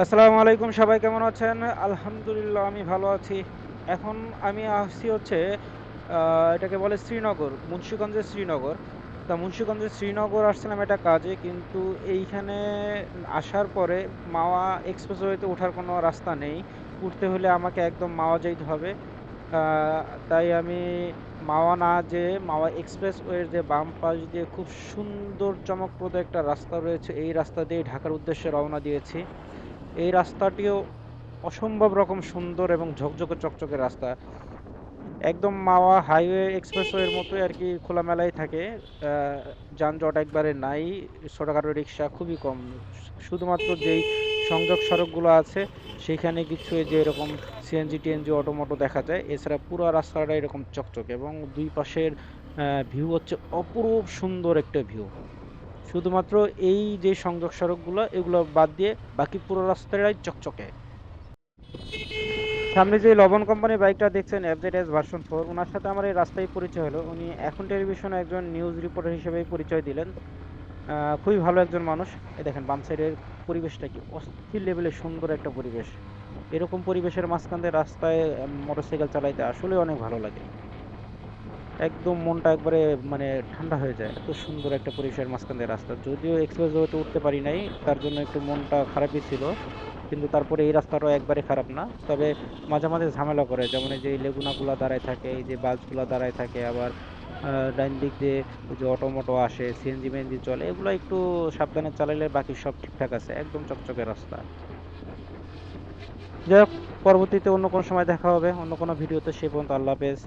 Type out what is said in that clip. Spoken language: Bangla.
আসসালামু আলাইকুম, সবাই কেমন আছেন? আলহামদুলিল্লাহ, আমি ভালো আছি। এখন আমি আসছি হচ্ছে এটাকে বলে শ্রীনগর, মুন্সিগঞ্জের শ্রীনগর। তা মুন্সিগঞ্জের শ্রীনগর আসছিলাম একটা কাজে, কিন্তু এইখানে আসার পরে মাওয়া এক্সপ্রেসওয়েতে ওঠার কোনো রাস্তা নেই। উঠতে হলে আমাকে একদম মাওয়া যাইতে হবে। তাই আমি মাওয়া না যে মাওয়া এক্সপ্রেসওয়ের যে বাম পাশ দিয়ে খুব সুন্দর চমকপ্রদ একটা রাস্তা রয়েছে, এই রাস্তা দিয়ে ঢাকার উদ্দেশ্যে রওনা দিয়েছি। এই রাস্তাটিও অসম্ভব রকম সুন্দর এবং ঝকঝকে চকচকে রাস্তা। একদম মাওয়া হাইওয়ে এক্সপ্রেসওয়ের মতোই আর কি খোলামেলাই থাকে। যানজট একবারে নাই, ছোটোখাটো রিক্সা খুবই কম। শুধুমাত্র যেই সংযোগ সড়কগুলো আছে, সেখানে কিছু যে এরকম সিএনজি টিএনজি অটোমোটো দেখা যায়, এছাড়া পুরো রাস্তাটা এরকম চকচকে এবং দুই পাশের ভিউ হচ্ছে অপরূপ সুন্দর একটা ভিউ শুধুমাত্র এই যে সংযোগ সড়কগুলো, এগুলো বাদ দিয়ে বাকি পুরো রাস্তাটাই চকচকে। সামনে যে লবণ কোম্পানির বাইকটা দেখছেন এফজেড ভার্সন ফোর ওনার সাথে আমার এই রাস্তায় পরিচয় হলো। উনি এখন টেলিভিশনে একজন নিউজ রিপোর্টার হিসেবে পরিচয় দিলেন। খুবই ভালো একজন মানুষ। এই দেখেন, বাম সাইডের পরিবেশটা কি অস্থির লেভেলের সুন্দর একটা পরিবেশ। এরকম পরিবেশের মাঝখান দিয়ে রাস্তায় মোটরসাইকেল চালাইতে আসলে অনেক ভালো লাগে। একদম মনটা একবারে মানে ঠান্ডা হয়ে যায়। এত সুন্দর একটা পরিবেশের মাঝখান দিয়ে রাস্তা। যদিও এক্সপ্রেস ওয়েতে উঠতে পারি নাই, তার জন্য একটু মনটা খারাপই ছিল। কিন্তু তারপরে এই রাস্তাটাও একবারে খারাপ না। তবে মাঝে মাঝে ঝামেলা করে, যেমন এই যে লেগুনাগুলা দাঁড়ায় থাকে, এই যে বাসগুলা দাঁড়ায় থাকে, আবার ডাইন দিক দিয়ে যে অটোমোটো আসে সিএনজি মেনজি চলে, এগুলো একটু সাবধানে চালাইলে বাকি সব ঠিকঠাক আছে। একদম চকচকে রাস্তা। যাই হোক, পরবর্তীতে অন্য কোনো সময় দেখা হবে। অন্য কোনো ভিডিওতে সে পর্যন্ত আল্লাহ হাফেজ।